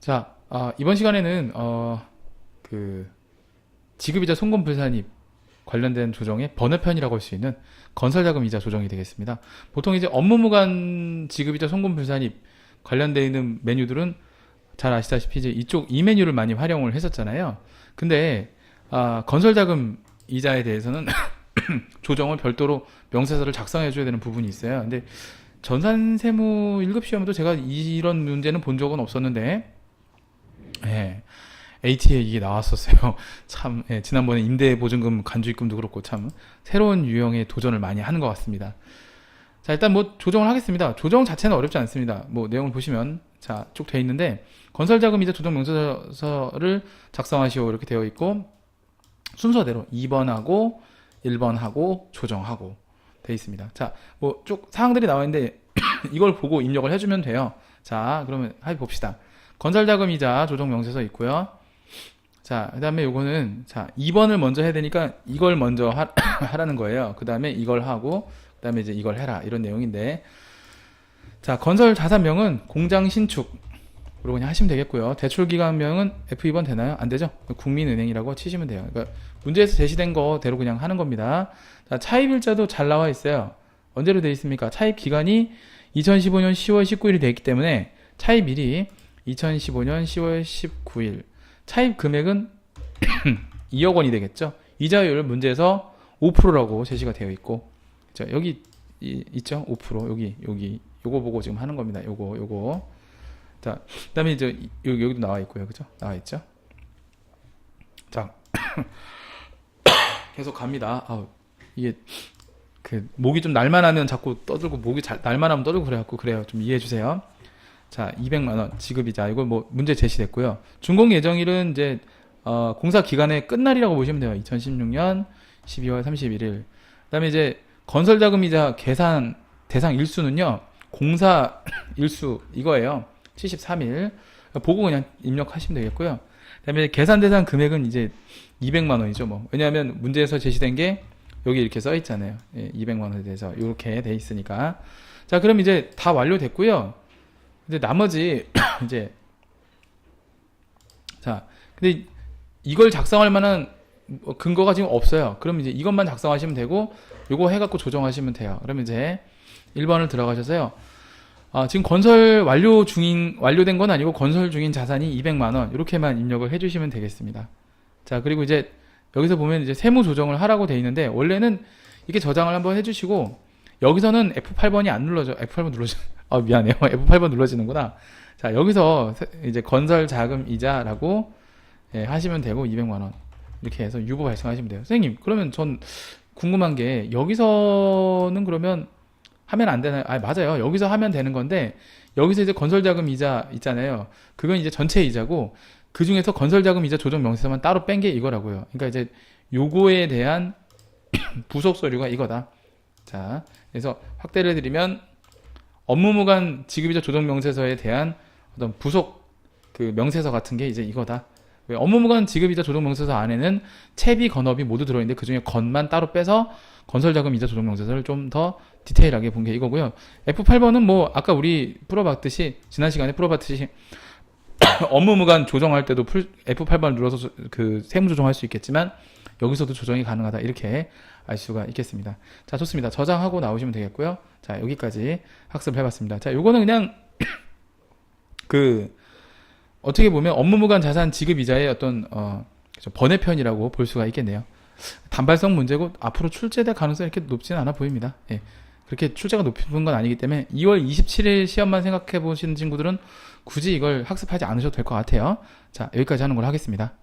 자, 아, 이번 시간에는 어, 그 지급이자 송금 불산입 관련된 조정의 번외편이라고 할 수 있는 건설자금 이자 조정이 되겠습니다. 보통 이제 업무무관 지급이자 송금 불산입 관련되어 있는 메뉴들은 잘 아시다시피 이제 이쪽 이 메뉴를 많이 활용을 했었잖아요. 근데 아, 건설자금 이자에 대해서는 조정을 별도로 명세서를 작성해 줘야 되는 부분이 있어요. 근데 전산세무 1급 시험에도 제가 이런 문제는 본 적은 없었는데 예. AT에 이게 나왔었어요. 참, 예, 지난번에 임대 보증금 간주입금도 그렇고 참 새로운 유형의 도전을 많이 하는 것 같습니다. 자, 일단 뭐 조정을 하겠습니다. 조정 자체는 어렵지 않습니다. 뭐 내용을 보시면 자, 쭉 돼 있는데 건설자금이자 조정 명세서를 작성하시오 이렇게 되어 있고 순서대로 2번하고 1번하고 조정하고 돼 있습니다. 자, 뭐 쭉 사항들이 나와 있는데 이걸 보고 입력을 해주면 돼요. 자, 그러면 해 봅시다. 건설자금이자 조정 명세서 있고요. 자, 그 다음에 요거는, 자, 2번을 먼저 해야 되니까 이걸 먼저 하, 하라는 거예요. 그 다음에 이걸 하고, 그 다음에 이제 이걸 해라. 이런 내용인데. 자, 건설 자산명은 공장 신축. 으로 그냥 하시면 되겠고요. 대출 기간명은 F2번 되나요? 안 되죠? 국민은행이라고 치시면 돼요. 그러니까 문제에서 제시된 거대로 그냥 하는 겁니다. 자, 차입일자도 잘 나와 있어요. 언제로 되어 있습니까? 차입 기간이 2015년 10월 19일이 되기 때문에 차입일이 2015년 10월 19일. 차입 금액은 2억 원이 되겠죠. 이자율 문제에서 5%라고 제시가 되어 있고, 자 여기 이- 있죠? 5% 여기 여기 요거 보고 지금 하는 겁니다. 요거 요거. 자 그다음에 이제 이- 여기 여기도 나와 있고요, 그죠? 나와 있죠? 자 계속 갑니다. 아우 이게 그 목이 좀 날만 하면 자꾸 떠들고 목이 잘 날만 하면 떠들고 그래갖고 그래요. 좀 이해해 주세요. 자, 200만 원 지급이자 이거 뭐 문제 제시됐고요. 준공 예정일은 이제 어, 공사 기간의 끝날이라고 보시면 돼요. 2016년 12월 31일. 그다음에 이제 건설 자금이자 계산 대상 일수는요. 공사 일수 이거예요. 73일. 보고 그냥 입력하시면 되겠고요. 그다음에 계산 대상 금액은 이제 200만 원이죠, 뭐. 왜냐하면 문제에서 제시된 게 여기 이렇게 써 있잖아요. 예, 200만 원에 대해서 이렇게 돼 있으니까. 자, 그럼 이제 다 완료됐고요. 근데 나머지 이제 자, 근데 이걸 작성할 만한 뭐 근거가 지금 없어요. 그럼 이제 이것만 작성하시면 되고 요거 해갖고 조정하시면 돼요. 그러면 이제 1번을 들어가셔서요. 아, 지금 건설 완료 중인 완료된 건 아니고 건설 중인 자산이 200만 원 이렇게만 입력을 해주시면 되겠습니다. 자, 그리고 이제 여기서 보면 이제 세무 조정을 하라고 돼 있는데 원래는 이렇게 저장을 한번 해주시고 여기서는 F8번이 안 눌러져. F8번 눌러져. 아 미안해요. F8번 눌러지는구나. 자 여기서 세- 이제 건설 자금 이자라고 예, 하시면 되고 200만 원 이렇게 해서 유보 발생하시면 돼요. 선생님 그러면 전 궁금한 게 여기서는 그러면 하면 안 되나요? 아 맞아요. 여기서 하면 되는 건데 여기서 이제 건설 자금 이자 있잖아요. 그건 이제 전체 이자고 그 중에서 건설 자금 이자 조정 명세서만 따로 뺀 게 이거라고요. 그러니까 이제 요거에 대한 부속 서류가 이거다. 자, 그래서 확대를 해드리면 업무무관 지급이자 조정 명세서에 대한 어떤 부속 그 명세서 같은 게 이제 이거다. 왜 업무무관 지급이자 조정 명세서 안에는 채비 건업이 모두 들어있는데 그 중에 건만 따로 빼서 건설자금 이자 조정 명세서를 좀 더 디테일하게 본 게 이거고요. F8번은 뭐 아까 우리 풀어봤듯이 지난 시간에 풀어봤듯이 업무무관 조정할 때도 풀- F8번 눌러서 조- 그 세무 조정할 수 있겠지만 여기서도 조정이 가능하다 이렇게 알 수가 있겠습니다. 자 좋습니다. 저장하고 나오시면 되겠고요. 자 여기까지 학습을 해봤습니다. 자 요거는 그냥 그 어떻게 보면 업무무관 자산 지급 이자의 어떤 어 번외편이라고 볼 수가 있겠네요. 단발성 문제고 앞으로 출제될 가능성이 이렇게 높지는 않아 보입니다. 예. 그렇게 출제가 높은 건 아니기 때문에 2월 27일 시험만 생각해 보시는 친구들은 굳이 이걸 학습하지 않으셔도 될 것 같아요. 자, 여기까지 하는 걸로 하겠습니다.